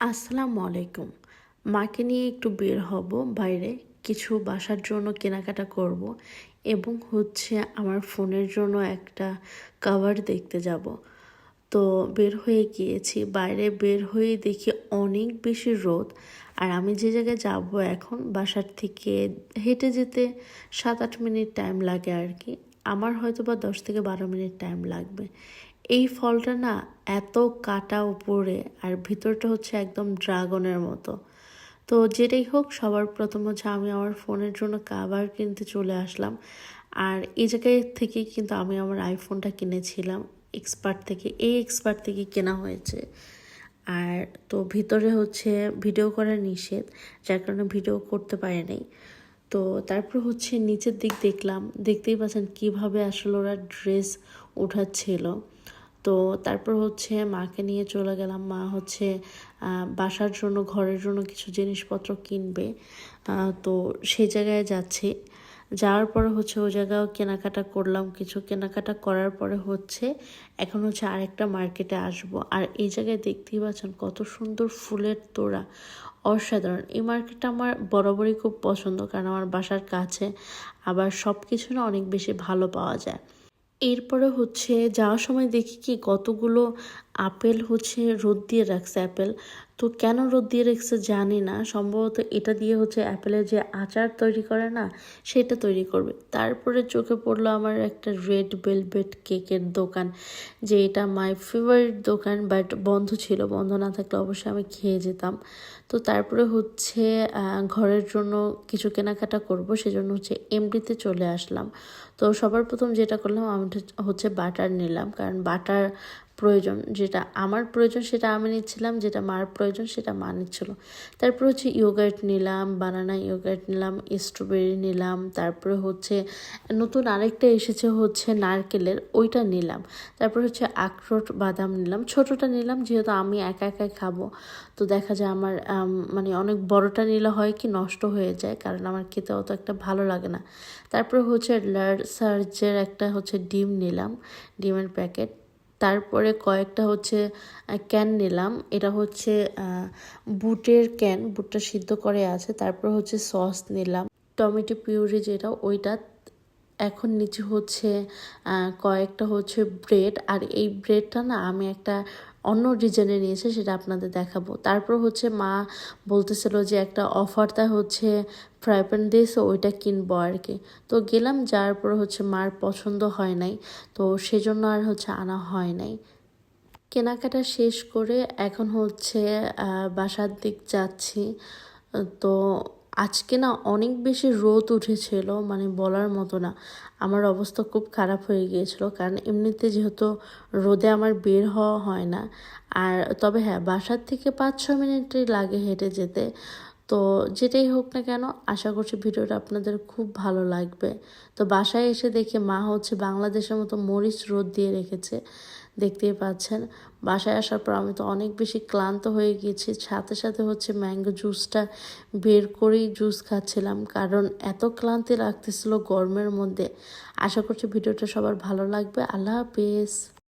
আসসালামু আলাইকুম। মাকে নিয়ে একটু বের হব বাইরে। কিছু বাসার জন্য কেনাকাটা করব এবং হচ্ছে আমার ফোনের জন্য একটা কভার দেখতে যাব। তো বের হয়ে গিয়েছি। বাইরে বের হয়ে দেখি অনেক বেশি রোদ। আর আমি যে জায়গায় যাব এখন, বাসার থেকে হেঁটে যেতে সাত আট মিনিট টাইম লাগে আর কি। আমার হয়তো বা দশ থেকে বারো মিনিট টাইম লাগবে। এই ফলটা না এত কাটা উপরে আর ভিতরটা হচ্ছে একদম ড্রাগনের মতো। তো যেটাই হোক, সবার প্রথম হচ্ছে আমি আমার ফোনের জন্য কাভার কিনতে চলে আসলাম। আর এই জায়গায় থেকে কিন্তু আমি আমার আইফোনটা কিনেছিলাম। এক্সপার্ট থেকে, এই এক্সপার্ট থেকে কেনা হয়েছে। আর তো ভিতরে হচ্ছে ভিডিও করা নিষেধ, যার কারণে ভিডিও করতে পারে নাই। তো তারপর হচ্ছে নিচের দিক দেখলাম, দেখতেই পাচ্ছেন কীভাবে আসলে ওরা ড্রেস উঠাচ্ছিল। তো তারপর হচ্ছে মাকে নিয়ে চলে গেলাম। মা হচ্ছে বাসার জন্য, ঘরের জন্য কিছু জিনিসপত্র কিনবে। তো সেই জায়গায় যাচ্ছি। যাওয়ার পরে হচ্ছে ওই জায়গাও কেনাকাটা করলাম। কিছু কেনাকাটা করার পরে হচ্ছে এখন হচ্ছে আরেকটা মার্কেটে আসব। আর এই জায়গায় দেখতেই পাচ্ছেন কত সুন্দর ফুলের তোড়া। অসাধারণ। এই মার্কেটটা আমার বরাবরই খুব পছন্দ। কারণ আমার বাসার কাছে আবার সব কিছু না অনেক বেশি ভালো পাওয়া যায়। এরপরে হচ্ছে যাওয়ার সময় দেখি কি কতগুলো আপেল হচ্ছে রোদ দিয়ে রাখছে অ্যাপেল তো কেন রোদ দিয়ে রেখেছে জানি না। সম্ভবত এটা দিয়ে হচ্ছে অ্যাপেলের যে আচার তৈরি করে না, সেটা তৈরি করবে। তারপরে চোখে পড়ল আমার একটা রেড ভেলভেট কেকের দোকান, যে এটা মাই ফেভারিট দোকান, বাট বন্ধ ছিল। বন্ধ না থাকলে অবশ্যই আমি খেয়ে যেতাম। তো তারপরে হচ্ছে ঘরের জন্য কিছু কেনাকাটা করব, সেজন্য হচ্ছে এমডিতে চলে আসলাম। তো সবার প্রথম যেটা করলাম, আমি হচ্ছে বাটার নিলাম। কারণ বাটার প্রয়োজন, যেটা আমার প্রয়োজন সেটা আমি নিচ্ছিলাম, যেটা মার প্রয়োজন সেটা মা নিচ্ছিল। তারপর হচ্ছে ইয়োগার্ট নিলাম বানানা ইয়োগার্ট নিলাম স্ট্রবেরি নিলাম, তারপরে হচ্ছে নতুন আরেকটা এসেছে হচ্ছে নারকেলের, ওইটা নিলাম। তারপর হচ্ছে আখরোট, বাদাম নিলাম, ছোটোটা নিলাম, যেহেতু আমি একা একাই খাব। তো দেখা যায় আমার মানে অনেক বড়টা নিলে হয় কি নষ্ট হয়ে যায়, কারণ আমার খেতে অত একটা ভালো লাগে না। তারপরে হচ্ছে লার সার্জের একটা হচ্ছে ডিম নিলাম, ডিমের প্যাকেট। তারপরে কয়েকটা হচ্ছে ক্যান নিলাম। এটা হচ্ছে বুটের ক্যান বুটটা সিদ্ধ করে আছে। তারপর হচ্ছে সস নিলাম। টমেটো পিউরি যেটা, ওইটা। এখন নিচে হচ্ছে কয়েকটা হচ্ছে ব্রেড আর এই ব্রেডটা না, আমি একটা অন্য ডিজাইনে নিয়েছে, সেটা আপনাদের দেখাবো। তারপর হচ্ছে মা বলতেছিল যে একটা অফারটা হচ্ছে ফ্রাই প্যান দিয়েছে ওইটা কিনবো আর কি। তো গেলাম যার পর হচ্ছে মার পছন্দ হয় নাই, তো সেজন্য আর হচ্ছে আনা হয় নাই। কেনাকাটা শেষ করে এখন হচ্ছে বাসার দিক যাচ্ছি। তো আজকে না অনেক বেশি রোদ উঠেছিল মানে বলার মতো না। আমার অবস্থা খুব খারাপ হয়ে গিয়েছিল, কারণ এমনিতে যেহেতু রোদে আমার বের হওয়া হয় না। আর তবে হ্যাঁ বাসার থেকে পাঁচ ছ মিনিটই লাগে হেঁটে যেতে। তো যেটাই হোক না কেন, আশা করছি ভিডিওটা আপনাদের খুব ভালো লাগবে। তো বাসায় এসে দেখে মা হচ্ছে বাংলাদেশের মতো মরিচ রোদ দিয়ে রেখেছে, দেখতেই পাচ্ছেন। বাসায় আসার পর আমি তো অনেক বেশি ক্লান্ত হয়ে গিয়েছি সাথে সাথে হচ্ছে ম্যাঙ্গো জুসটা বের করেই জুস খাচ্ছিলাম, কারণ এত ক্লান্তি লাগতেছিল গরমের মধ্যে। আশা করছি ভিডিওটা সবার ভালো লাগবে। আল্লাহ হাফিজ।